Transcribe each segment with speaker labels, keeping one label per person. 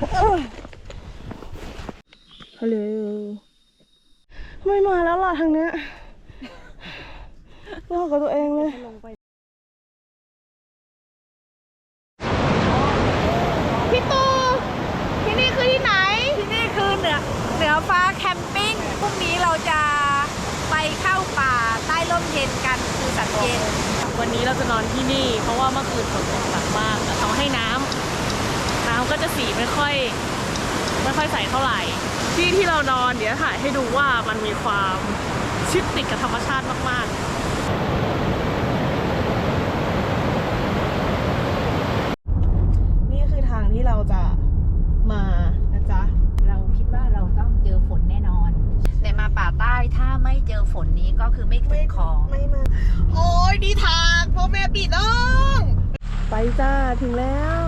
Speaker 1: ฮัลโหลไม่มาแล้วล่ะทางเนี้ยรอกับตัวเองเลยพี่ตูที่นี่คือที่ไหน
Speaker 2: ที่นี่คือเหนือเหนือฟ้าแคมปิ้งพรุ่งนี้เราจะไปเข้าป่าใต้ร่มเย็นกันคือสัตว์เย็น
Speaker 1: วันนี้เราจะนอนที่นี่ เพราะว่าเมื่อคืนฝนตกหนักมากแต่เขาให้น้ำน้ำก็ จะสีไม่ค่อยไม่ค่อยใสเท่าไหร่ ที่ที่เรานอนเดี๋ยวถ่ายให้ดูว่ามันมีความชิดติดกับธรรมชาติมากๆนี่คือทางที่เราจะมานะจ๊ะ
Speaker 2: เราคิดว่าเราต้องเจอฝนแน่นอน แต่มาป่าใต้ถ้าไม่เจอฝนนี้ก็คือไม่ขึ้นของ
Speaker 1: ไม่มา โอ้ยดีทางพ่อแม่ปีน้อง ไปจ้าถึงแล้ว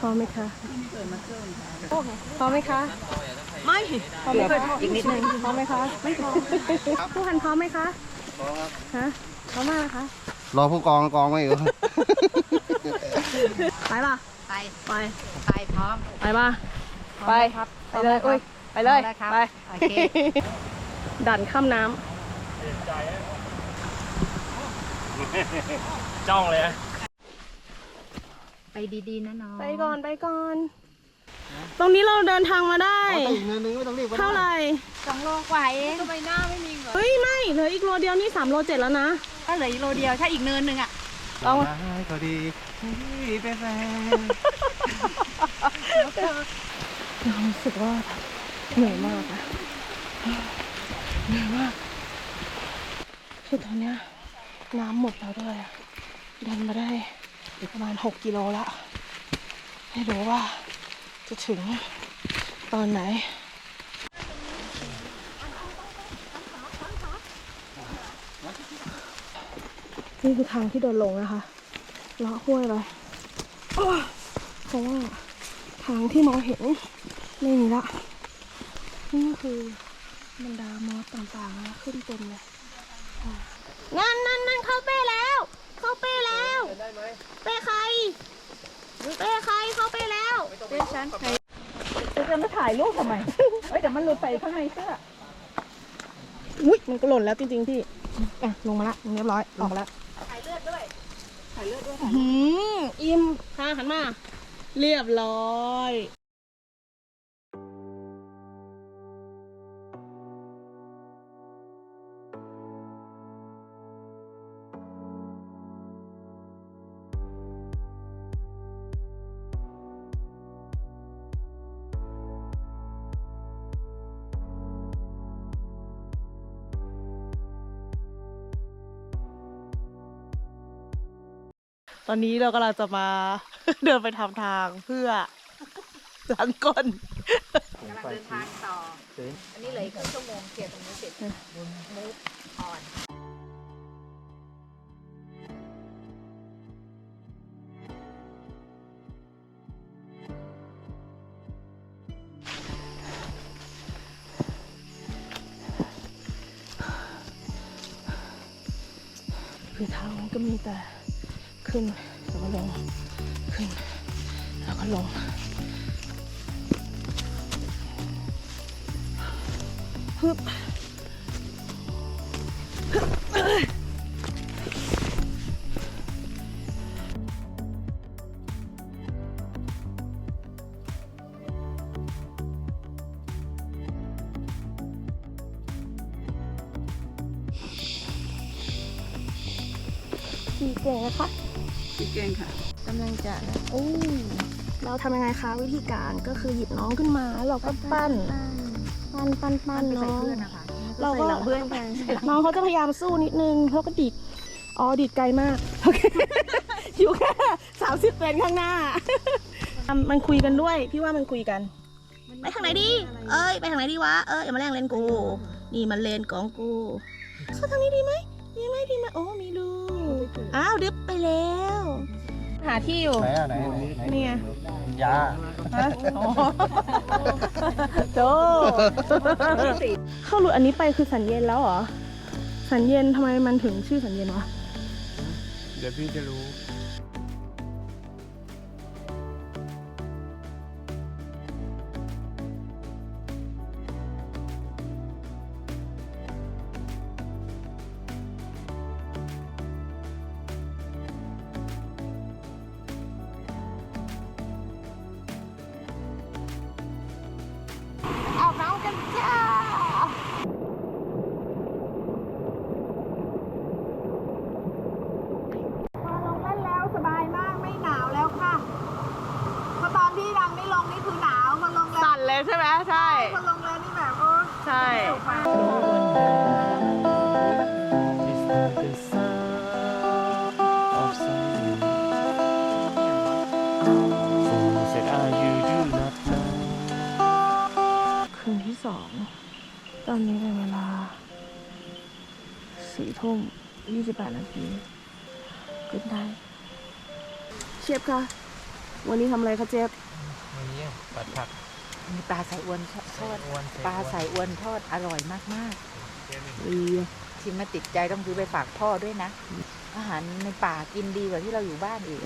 Speaker 1: พร้อมไหมคะพร้อมไหมคะ ไม่พร้อมไหมคะอีกนิดนึงพร้อมไหมคะไม่พร้อมผู้พันพร้อมไหมคะพร้อมครับฮะพร้อมมากนะคะ
Speaker 3: รอผู้กองกองไม่อยู่
Speaker 1: ไปป่ะ
Speaker 2: ไป
Speaker 1: ไป
Speaker 2: ไปพร้อม
Speaker 1: ไปป่ะไป
Speaker 2: ครับ
Speaker 1: ไปเลยอุ้ยไปเลย
Speaker 2: พร้อมแล้วครับ
Speaker 1: ไป
Speaker 2: โอเค
Speaker 1: ดันข้ามน้
Speaker 4: จ้องเลยนะ
Speaker 2: ไปดีๆนะน้องำ
Speaker 1: ไปก่อนไปก่อน ตรงนี้เราเดินทางมาได้
Speaker 3: เอาอีกนิดนึงไม่ต้องรีบก็ได้
Speaker 1: เท่าไหร่
Speaker 2: สองโลกว่าเองทำไมหน้าไม่มีเหงื่อ
Speaker 1: เฮ้ยไม่เหลืออีกโลเดียวนี่สามโลเจ็ดแล้วนะ
Speaker 2: ก็เหลืออีกโลเดียวถ้าอีกเนินหนึ่งอะ
Speaker 1: เอา
Speaker 3: ได้ก็ดีที่เป็นแฟน
Speaker 1: เรารู้สึกว่าเหนื่อยมากอะเหนื่อยมากคือตอนเนี้ยน้ำหมดแล้วด้วยอะเดินมาได้ ประมาณหกกิโลละ ไม่รู้ว่าจะถึงตอนไหน นี่คือทางที่เดินลงนะคะเลาะห้วยไปเพราะว่าทางที่มองเห็นไม่มีละ นี่คือบรรดามอสต่างๆนะขึ้นเต็มเลยอ่านั่นนั่นนั่นเข้าเป้แล้ว เข้าเป้แล้ว เป้ใคร เป้ใครเข้าเป้แล้ว
Speaker 2: เป็นฉันจะมาถ่ายรูปทำไมเฮ้ยเดี๋ยวมันหลุดไปข้างในเสื้อ
Speaker 1: อุ้ยมันก็หล่นแล้วจริงๆพี่อะลงมาละเรียบร้อยออกแล้ว
Speaker 2: ถ่ายเลือดด้วยถ่ายเลือดด้วย
Speaker 1: หืมอิ่มพาหันมา เรียบร้อย ตอนนี้เรากำลังจะมา เดินไปทำทางเพื่อล้างก้น
Speaker 2: กำลังเดินทางต่อ อันนี้เหลยครึ่งชั่วโมงเคลียร์ตรงนี้เสร็จมูฟออน
Speaker 1: คือทางมันก็มีแต่ ขึ้นแล้วก็ลงขึ้น แล้วก็ลง ฮึบขี่ำยังไงคะวิธีการก็คือหยิบน้องขึ้นมาแล้วเราก็ปั้น ปั้นปั้นปั้น
Speaker 2: ปใส่
Speaker 1: น้อง
Speaker 2: เรา
Speaker 1: ก็
Speaker 2: ใส่หลังเพื่อนกัน
Speaker 1: น้องเขาจะพยายามสู้นิดนึงเขาก็ดิดอ๋อดิดไกลมากโอเคอยู่แค่สามสิบเซนข้างหน้า มันคุยกันด้วย พี่ว่ามันคุยกัน ไปทางไหนดี เอ้ย ไปทางไหนดีวะ เอ้ยอย่ามาแรงเลนกู นี่มันเลนของกูเข้าทางนี้ดีไหมดีไหมดีไหมโอ้มีรูอ้าวดึบไปแล้ว หาที่อยู่
Speaker 3: ไหนอะไหนไหนไหน
Speaker 1: นี่ไง
Speaker 3: ยา
Speaker 1: ฮะอ๋อโจเข้าหลุดอันนี้ไปคือสัญเย็นแล้วเหรอ สัญเย็นทำไมมันถึงชื่อสัญเย็นวะ
Speaker 3: เดี๋ยวพี่จะรู้
Speaker 1: คืนที่สอง ตอนนี้เป็นเวลาสี่ทุ่มยี่สิบแปดนาทีขึ้นได้ เชฟคะ วันนี้ทำอะไรคะเชฟ
Speaker 3: วันนี้ปัดผัก
Speaker 2: มีปลาสายอวนทอดปลาสายอวนทอดอร่อยมากๆชิมมาติดใจต้องซื้อไปฝากพ่อด้วยนะ อาหารในป่ากินดีกว่าที่เราอยู่บ้านอีก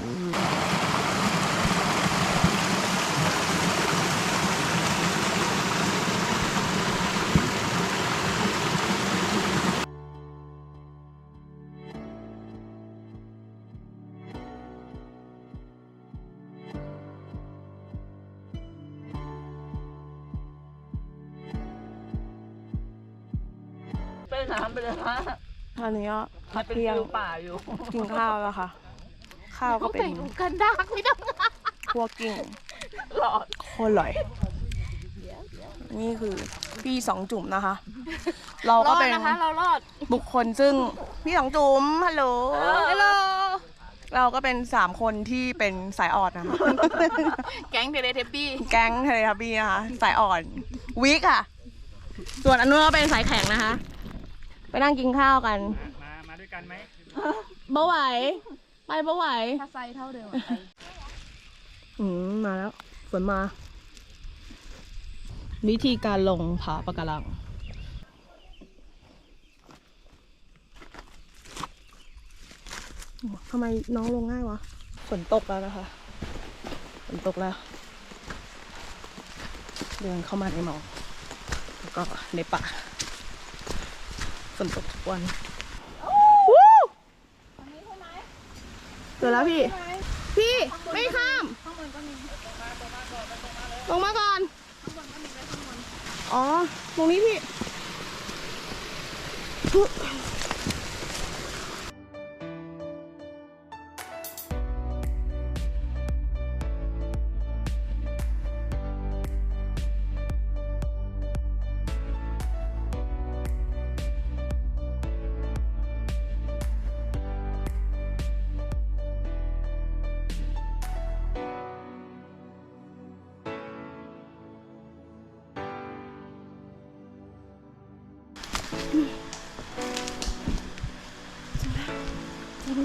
Speaker 2: อะ
Speaker 1: อันนี้ก็พักเที่ยงกินข้าวแล้วค่ะ ข้าวก็เป็น
Speaker 2: กันดักไม่ต้อง
Speaker 1: พวกกิ่งหลอดโคตรอร่อย นี่คือพี่สองจุ่มนะคะ เราก็เป็น
Speaker 2: เรารอด
Speaker 1: บุคคลซึ่งพี่สองจุ๋มฮัลโหล ฮัลโหลเราก็เป็นสามคนที่เป็นสายอ่อนนะคะ
Speaker 2: แก๊งเทเลเทปปี้
Speaker 1: แก๊งเทเลทับบี้นะคะ สายอ่อนวิกค่ะ ส่วนอันนู้นก็เป็นสายแข็งนะคะ ไปนั่งกินข้าวกัน
Speaker 3: มา มาด้วยกันไหม
Speaker 1: เบาไหว ไปเบาไหว
Speaker 2: ถ้าไซเท่าเดิม
Speaker 1: อืมมาแล้วฝนมา วิธีการลงผาปะการัง ทำไมน้องลงง่ายวะ ฝนตกแล้วนะคะ ฝนตกแล้ว เดินเข้ามาในหมอกแล้วก็ในป่าฝ นตกทุกวันวู้เจอแล้วพี่ พี่ไม่ข้าม ลงมาก่อน อ๋อ ตรงนี้พี่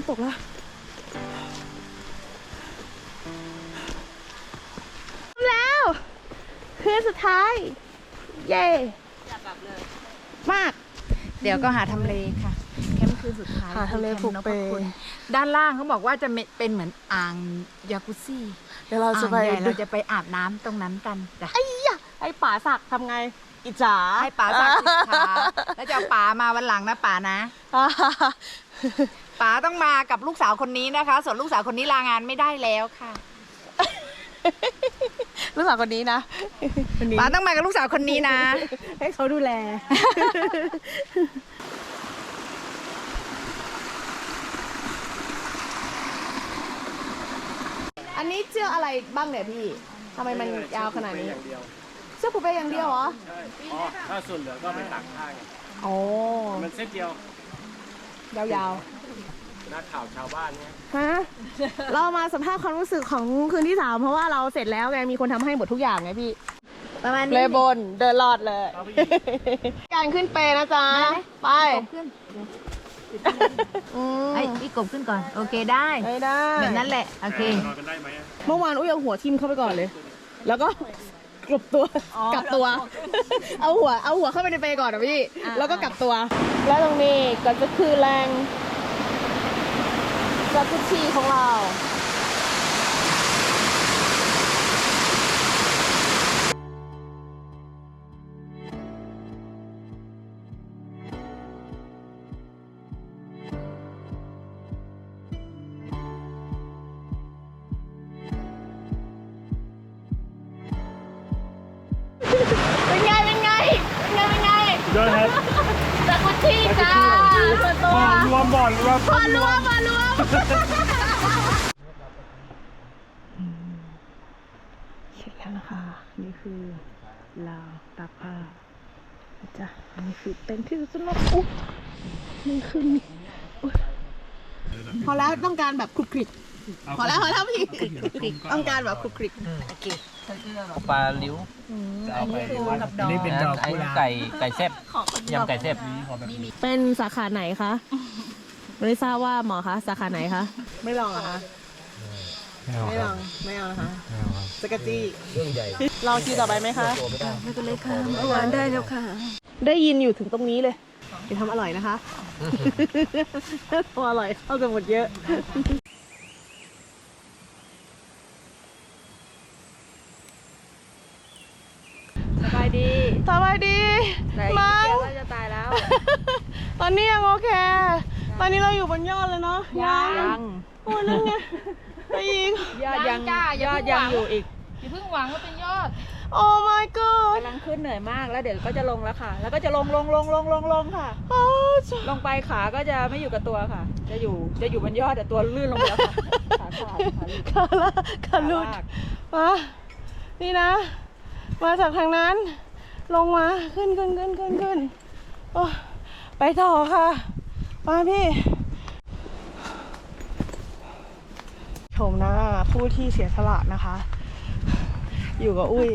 Speaker 1: ฝนตกแล้วแล้ว คืนสุดท้าย เย่มาก
Speaker 2: เดี๋ยวก็หาทำเลค่ะ แคมป์คืนสุดท้าย
Speaker 1: หาทำเลผูกเป
Speaker 2: แคมป์นพคุณด้านล่างเขาบอกว่าจะเป็นเหมือนอ่างยากุซี่
Speaker 1: เดี๋ยวเราจะ
Speaker 2: อ่าง
Speaker 1: ไป
Speaker 2: ใหญ่เราจะไปอาบน้ำตรงนั้นกันจ้ะ
Speaker 1: ไอ้ยะไอ้ป๋าสักทำไงอิจฉา
Speaker 2: ให้ป๋าสักสิขาแล้วจะเอาป๋ามาวันหลังนะป๋านะ ป๋าต้องมากับลูกสาวคนนี้นะคะ ส่วนลูกสาวคนนี้ลางานไม่ได้แล้วค่ะ
Speaker 1: ลูกสาวคนนี้นะคนนี้
Speaker 2: ป๋าต้องมากับลูกสาวคนนี้นะ
Speaker 1: ให้เขาดูแล อันนี้เชือกอะไรบ้างเนี่ยพี่ทำไมมันยาวขนาดนี้ เชือกผูกไปอย่างเดียวเหรอ
Speaker 3: อ๋อถ้าส่วนเหลือก็ไปตักข้าง
Speaker 1: อ๋อ
Speaker 3: มันเส้นเดียว ยา
Speaker 1: ว
Speaker 3: นักข่าวชาวบ้านเนี่ย
Speaker 1: ๆฮะเรามาสัมภาษณ์ความรู้สึกของคืนที่สามเพราะว่าเราเสร็จแล้วไงมีคนทำให้หมดทุกอย่างไงพี่
Speaker 2: ประมาณ
Speaker 1: เล
Speaker 2: นี้
Speaker 1: ยบนเดินรอดเลย การขึ้นเปนะจ๊ะไป
Speaker 2: ขึ้น
Speaker 1: อืม
Speaker 2: ไอ้พี่กบขึ้นก่อน โอเคได้
Speaker 1: ไม่ได้
Speaker 2: แบบนั้นแหละ โอเค
Speaker 3: นอนกันได้ไหมอะ
Speaker 1: เมื่อวานอุ้ยเอาหัวทิ่มเข้าไปก่อนเลย แล้วก็ กลับตัว
Speaker 2: อ๋อ
Speaker 1: กลับตัว เอาหัว เอาหัวเข้าไปในเปก่อนนะพี่
Speaker 2: อ่า
Speaker 1: แล้วก็กลับตัว แล้วตรงนี้ก็จะคือแรง จักรุชีของเรา เป็นไง เป็นไง เป็นไง เป็นไง
Speaker 3: ยอดครับ
Speaker 1: จักรุชีจ้า ส่วนตัว
Speaker 3: รวมบ่อนรวม
Speaker 1: พอรวมมารวมเสร็จแล้วนะคะ นี่คือลาวตากผ้าจ้ะอันนี้คือเต็มที่สำหรับอุ๊ยนี่คือนี่อุ๊ยพอแล้วต้องการแบบคลุกคลิก พอแล้วพอแล้วพี่ต้องการแบบคลุกคลิก
Speaker 4: ปลาลิ้ว
Speaker 1: อันนี้คือกับดอก
Speaker 3: นี่เป็นดอก
Speaker 4: ไอ้
Speaker 3: กุหลาบ
Speaker 4: ไก่ไก่แซ่บยำไก่แซ่บ
Speaker 1: เป็นสาขาไหนคะไม่ทราบว่าหมอคะสาขาไหนคะไม่ลองเหรอคะไม่ลองไม่เอานะคะสกัดจี้
Speaker 4: เรื่องใหญ่
Speaker 1: ลองคิวต่อไปไหมคะ
Speaker 5: ไม่เป็นไรค่ะเมื่อวานได้แล้วค่ะ
Speaker 1: ได้ยินอยู่ถึงตรงนี้เลยจะทำอร่อยนะคะตัวอร่อยเข้ากันหมดเยอะ
Speaker 5: สบายดี
Speaker 1: สบายดี
Speaker 5: แต่อีก
Speaker 1: มั้
Speaker 5: นิด
Speaker 1: ง
Speaker 5: เดียวก็จะตายแล้ว
Speaker 1: ตอนนี้ยังโอเค ตอนนี้เราอยู่บนยอดเลยเนาะ
Speaker 5: ยัง
Speaker 1: โอ้ยนั่นไงไปอีก
Speaker 5: ยอดยังยอดยังอยู่อีก
Speaker 6: อย่าเพิ่งหวังว่าเป็นยอด
Speaker 1: โอ้ my god
Speaker 5: กำลังขึ้นเหนื่อยมากแล้วเดี๋ยวก็จะลงแล้วค่ะ แล้วก็จะลงลงลงลงลงลงค่ะ
Speaker 1: โอ้จ้ะ
Speaker 5: ลงไปขาก็จะไม่อยู่กับตัวค่ะ จะอยู่จะอยู่บนยอดแต่ตัวลื่นลงไปแล้วค่ะขาขาดขาหลุด
Speaker 1: ขาละขาลุด
Speaker 5: ขาลาก
Speaker 1: มานี่นะ มาจากทางนั้น ลงมาขึ้นขึ้นขึ้นขึ้นขึ้นโอ้ไปต่อค่ะ มาพี่ ชมหน้าผู้ที่เสียสละนะคะ อยู่กับอุ้ย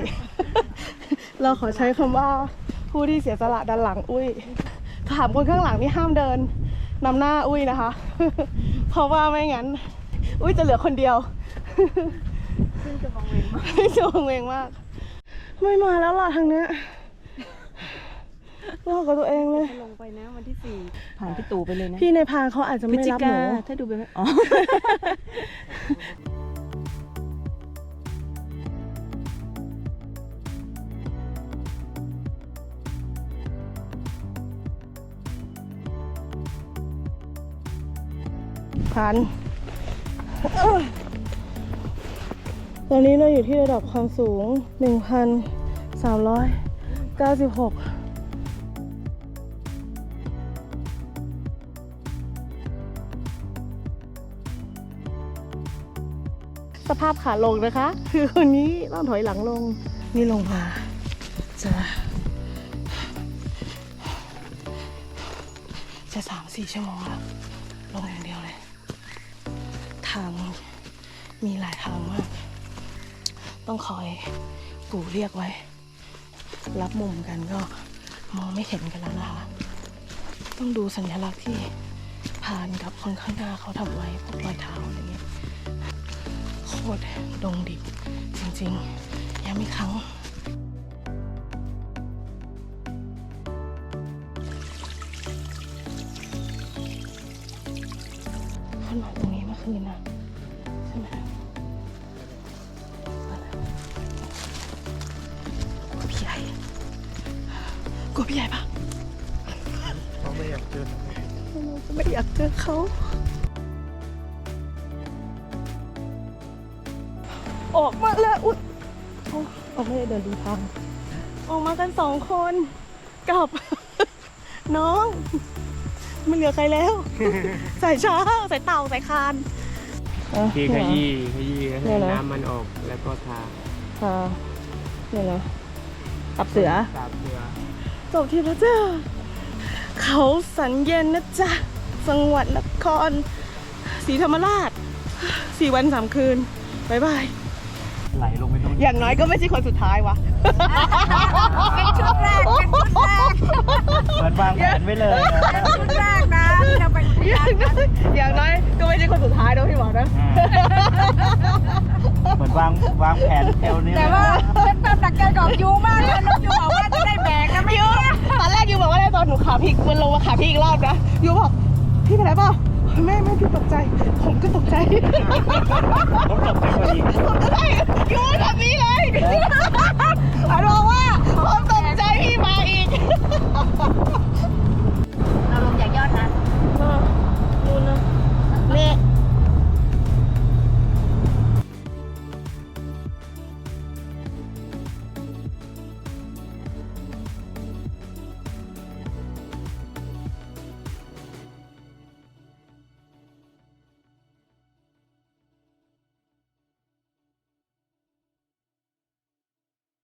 Speaker 1: เราขอใช้คำว่าผู้ที่เสียสละด้านหลังอุ้ย ถามคนข้างหลังนี่ห้ามเดินนำหน้าอุ้ยนะคะ เพราะว่าไม่งั้น อุ้ยจะเหลือคนเดียวซึ่งจะวังเวงมากจะวังเวงมาก ไม่มาแล้วล่ะทางเนี้ย รอกับตัวเองเลย
Speaker 5: ลงไปนะวันที่สี่ผ่านพี่ตู่ไปเลยนะ
Speaker 1: พี่ในพานเขาอาจจะไม่รับหนู
Speaker 5: ถ้าดูไปไหมอ๋อ
Speaker 1: พันเอ้ยตอนนี้เราอยู่ที่ระดับความสูง 1,396 ภาพขาลงนะคะ คือคนนี้ต้องถอยหลังลงนี่ลงมาจะจะสามสี่ชั่วโมงแล้ว ลงอย่างเดียวเลย ทางมีหลายทางมาก ต้องคอยกูเรียกไว้ รับมุมกันก็มองไม่เห็นกันแล้วนะคะ ต้องดูสัญลักษณ์ที่ผ่านกับคนข้างหน้าเขาทำไว้พวกรอยเท้าอะไรเงี้ย โคตรดงดิบจริงๆยังไมีครั้งขึ้นมาตรงนี้เมื่อคืนนะใช่ไหมกลัวพี่ใหญ่กลัวพี่ใหญ่ปะ
Speaker 3: เขาไม่อยากเจอ
Speaker 1: ไม่อยากเจอเขา เดินดูทางออกมากันสองคนกับ น้อง ไม่เหลือใครแล้ว ใส่ช้าใส่เต่าใส่คาน
Speaker 3: ทีขยี้ขยี้
Speaker 1: เนี่
Speaker 3: ให้
Speaker 1: ยนะ
Speaker 3: น้ำมันออกแล้วก็ทา
Speaker 1: ค่ะเนี่ยนะตับเสือ
Speaker 3: ตาเสือ
Speaker 1: จบที่พระเจ้า เขาสันเย็นนะจ๊ะจังหวัดนครศรีธรรมราชสี่วันสามคืนบายบาย
Speaker 3: ไหลลงไปตรง
Speaker 1: อย่างน้อยก็ไม่ใช่คนสุดท้ายวะ
Speaker 5: เป็นชุดแรก เป็นชุดแรก
Speaker 3: เหมือนวางแผนไว้เลย
Speaker 5: ชุดแรกนะที่เราไปอุท
Speaker 1: อยาย่านงน้อยอย่างน้อยก็ไม่ใช่คนสุดท้ายนะพี่หมอนะ
Speaker 3: เหมือนวางวางแผนเทวนี้
Speaker 5: แต่ว่าเป็นความหนักใจกับยูมากเลยน้องยูบอกว่าจะได้แบกนะไม่
Speaker 1: ยูตอนแรกยูบอกว่าได้ตอนหนูขาพลิกมันลงมาขาพลิกอีกรอบนะยูบอกพี่เป็นไรเปล่าแม่แม่พี่ตกใจ ผมก็ตกใจ
Speaker 3: ผมตกใจพอดี
Speaker 1: ผมก็ ยูทำนี้เลยอัรบอกว่า